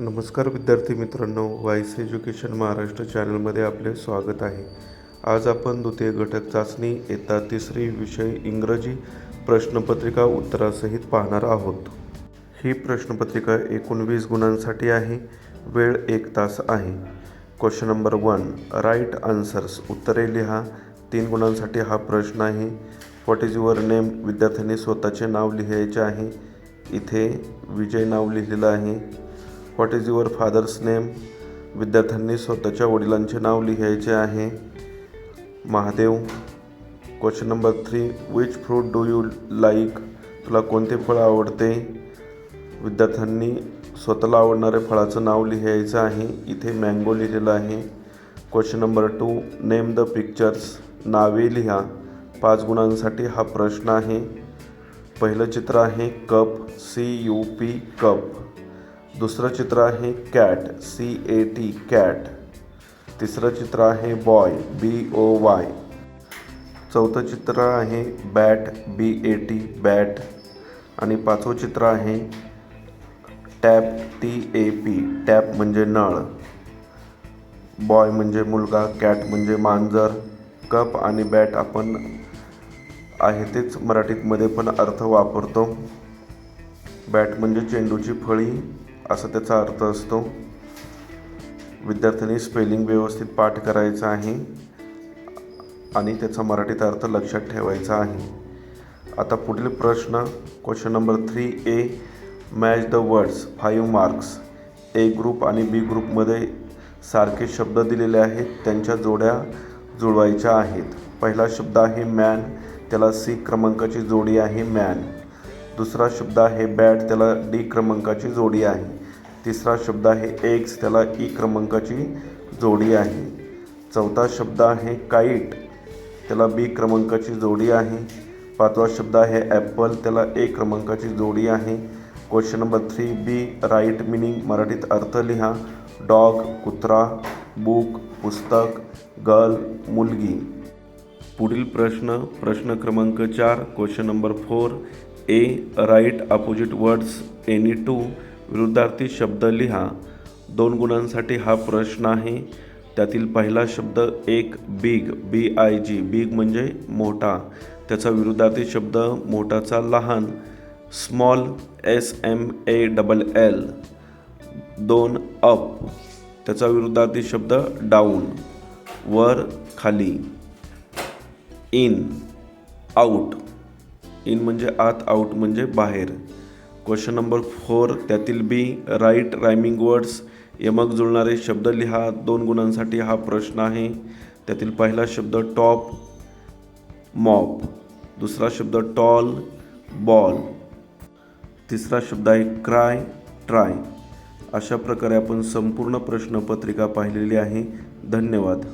नमस्कार विद्यार्थी मित्रांनो वाईस एज्युकेशन महाराष्ट्र चॅनलमध्ये आपले स्वागत आहे. आज आपण द्वितीय घटक चाचणी येता तिसरी विषय इंग्रजी प्रश्नपत्रिका उत्तरासहित पाहणार आहोत. ही प्रश्नपत्रिका एकूण वीस गुणांसाठी आहे वेळ एक तास आहे. Question number one write answers उत्तरे लिहा. तीन गुणांसाठी हा प्रश्न आहे. व्हॉट इज युअर नेम विद्यार्थ्यांनी स्वतःचे नाव लिहायचे आहे. इथे विजय नाव लिहिलेलं आहे. What is your father's name विद्यार्थ्यांनी स्वतःच्या वडिलांचे नाव लिहायचे आहे. Mahadev question number three which fruit do you like तुला कोणते फळ आवडते? विद्यार्थ्यांनी स्वतःला आवडणाऱ्या फळाचं नाव लिहायचं आहे. इथे मँगो लिहिलेलं आहे. Question number two name the pictures नावे लिहा. पाच गुणांसाठी हा प्रश्न आहे. पहिलं चित्र आहे cup C U P cup. दुसरं चित्र आहे cat C A T cat. तिसरं चित्र आहे बॉय बी ओ वाय चौथं चित्र आहे bat B A T bat. आणि पाचवं चित्र आहे tap T A P tap म्हणजे नळ. बॉय म्हणजे मुलगा कॅट म्हणजे मांजर. कप आणि बॅट आपण आहे तेच मराठीतमध्ये पण अर्थ वापरतो. बॅट म्हणजे चेंडूची फळी. असा त्याचा अर्थ असतो. विद्यार्थ्यांनी स्पेलिंग व्यवस्थित पाठ करायचा आहे आणि त्याचा मराठीत अर्थ लक्षात ठेवायचा आहे. आता पुढील प्रश्न question number three A match the words five marks A group आणि बी ग्रुपमध्ये सारखे शब्द दिलेले आहेत त्यांच्या जोड्या जुळवायच्या आहेत. पहिला शब्द आहे मॅन त्याला सी क्रमांकाची जोडी आहे मॅन दुसरा शब्द आहे बॅट त्याला डी क्रमांकाची जोडी आहे. तिसरा शब्द आहे एक्स त्याला ई क्रमांकाची जोडी आहे. चौथा शब्द आहे काईट त्याला बी क्रमांकाची जोडी आहे. पाचवा शब्द आहे ॲपल त्याला ए क्रमांकाची जोडी आहे. Question number three B write meaning मराठीत अर्थ लिहा. डॉग कुत्रा बुक पुस्तक गर्ल मुलगी. पुढील प्रश्न प्रश्न क्रमांक चार question number four A write opposite words any two विरुद्धार्थी शब्द लिहा. दोन गुणांसाठी हा प्रश्न आहे. त्यातील पहिला शब्द एक big B I G big म्हणजे मोठा. त्याचा विरुद्धार्थी शब्द मोठाचा लहान small S M A double L दोन अप. त्याचा विरुद्धार्थी शब्द डाऊन वर खाली. In out. इन म्हणजे आत आऊट म्हणजे बाहेर. क्वेश्चन नंबर फोर त्यातील बी राईट रायमिंग वर्ड्स यमक जुळणारे शब्द लिहा. दोन गुणांसाठी हा प्रश्न आहे. त्यातील पहिला शब्द टॉप मॉप दुसरा शब्द टॉल बॉल तिसरा शब्द आहे क्राय ट्राय अशा प्रकारे आपण संपूर्ण प्रश्नपत्रिका पाहिलेली आहे. धन्यवाद.